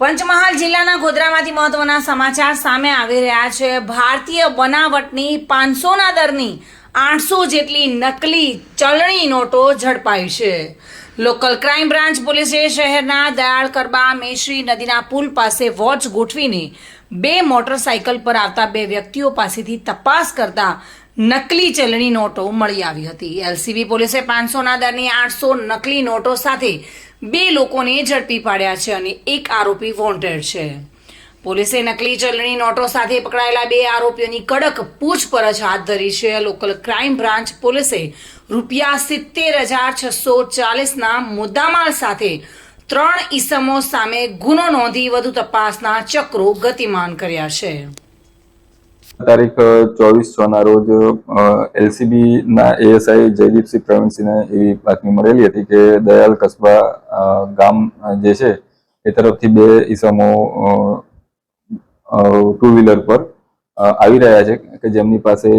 પંચમહાલ જિલ્લાના ગોધરામાંથી મહત્વના સમાચાર સામે આવી રહ્યા છે. ભારતીય બનાવટની પાંચસોના દરની આઠસો જેટલી નકલી ચલણી નોટો ઝડપાઈ છે. લોકલ ક્રાઇમ બ્રાન્ચ પોલીસે શહેરના દયાળ કરબા મેશ્રી નદીના પુલ પાસે વોચ ગોઠવીને બે મોટરસાયકલ પર આવતા બે વ્યક્તિઓ પાસેથી તપાસ કરતા નકલી ચલણી નોટો મળી આવી હતી. એલસીબી પોલીસે પાંચસોના દરની આઠસો નકલી નોટો સાથે બે લોકોને ઝડપી પાડ્યા છે અને એક આરોપી વોન્ટેડ છે. પોલીસે નકલી ચલણી નોટો સાથે પકડાયેલા બે આરોપીઓની કડક પૂછપરછ હાથ ધરી છે. લોકલ ક્રાઇમ બ્રાન્ચ પોલીસે રૂપિયા સિત્તેર હજાર છસો ચાલીસના મુદ્દામાલ સાથે ત્રણ ઈસમો સામે ગુનો નોંધી વધુ તપાસના ચક્રો ગતિમાન કર્યા છે. તારીખ ચોવીસ છ ના રોજ એલસીબી ના એએસઆઈ જયદીપસિંહ પ્રવીણસિંહને એવી બાતમી મળેલી હતી કે દયાલ કસ્બા ગામ જે છે, એ તરફથી બે ઈસમો ટુ વ્હીલર પર આવી રહ્યા છે કે જેમની પાસે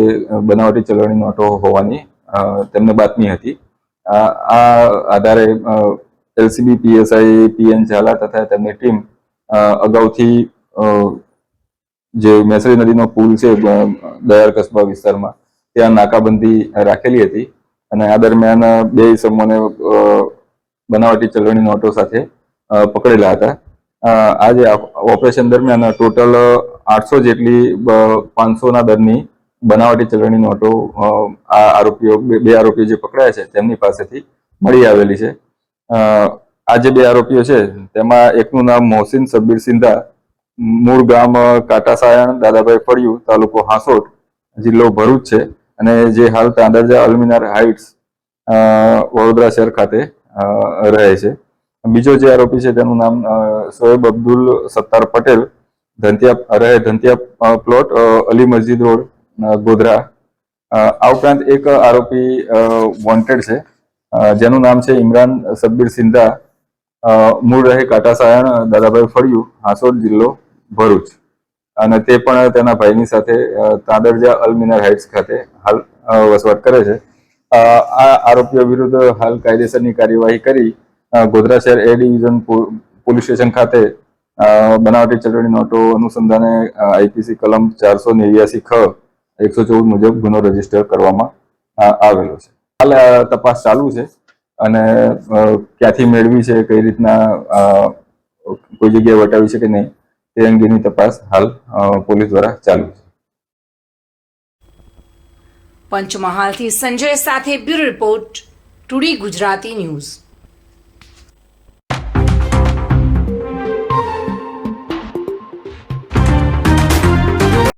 બનાવટી ચલણી નોટો હોવાની તેમને બાતમી હતી. આ આધારે એલસીબી, પીએસઆઈ, પીએન ઝાલા તથા તેમની ટીમ અગાઉથી જે મેસરી નદીનો પુલ છે દયાર કસ્બા વિસ્તારમાં, ત્યાં નાકાબંધી રાખેલી હતી. અને આ દરમિયાન બે ઇસમોને બનાવટી ચલણી નોટો સાથે પકડેલા હતા. આજે ઓપરેશન દરમિયાન ટોટલ આઠસો જેટલી પાંચસોના દરની બનાવટી ચલણી નોટો આ આરોપીઓ, બે આરોપીઓ જે પકડાયા છે, તેમની પાસેથી મળી આવેલી છે. આ જે બે આરોપીઓ છે, તેમાં એકનું નામ મોહસિન સબ્બીર સિંધા મૂળ ગામ કાટાસાયણ, દાદાભાઈ ફળિયું, તાલુકો હાંસોટ, જિલ્લો ભરૂચ છે. અને જે હાલ તાંદરજા અલ્મિનાર હાઇટ્સ વડોદરા શહેર ખાતે રહે છે. બીજો જે આરોપી છે તેનું નામ સોએબ અબ્દુલ સત્તાર પટેલ, ધંતિયા, રહે ધંતિયા પ્લોટ અલી મસ્જિદ રોડ ગોધરા. આ ઉપરાંત એક આરોપી વોન્ટેડ છે. જેનું નામ છે ઇમરાન સબ્બીર સિંધા. મૂળ રહે કાટાસાયણ, દાદાભાઈ ફળિયું, હાંસોટ જિલ્લો ભરૂચ. અને તે પણ તેના ભાઈની સાથે તાદરજા અલમિનાર હાઇટ્સ ખાતે હાલ વસવાટ કરે છે. આ આરોપીઓ વિરુદ્ધ હાલ કાયદેસરની કાર્યવાહી કરી ગોધરા શહેર એ ડિવિઝન પોલીસ સ્ટેશન ખાતે બનાવટી ચલણી નોટો અનુસંધાને આઈપીસી કલમ ચારસો નેવ્યાસી ખ એકસો ચૌદ મુજબ ગુનો રજિસ્ટર કરવામાં આવેલો છે. હાલ તપાસ ચાલુ છે અને ક્યાંથી મેળવી છે, કઈ રીતના કોઈ જગ્યાએ વટાવી છે કે નહીં તે અંગેની તપાસ હાલ પોલીસ દ્વારા ચાલુ છે. પંચમહાલથી સંજય સાથે બ્યુરો રિપોર્ટ, ટુડી ગુજરાતી ન્યૂઝ.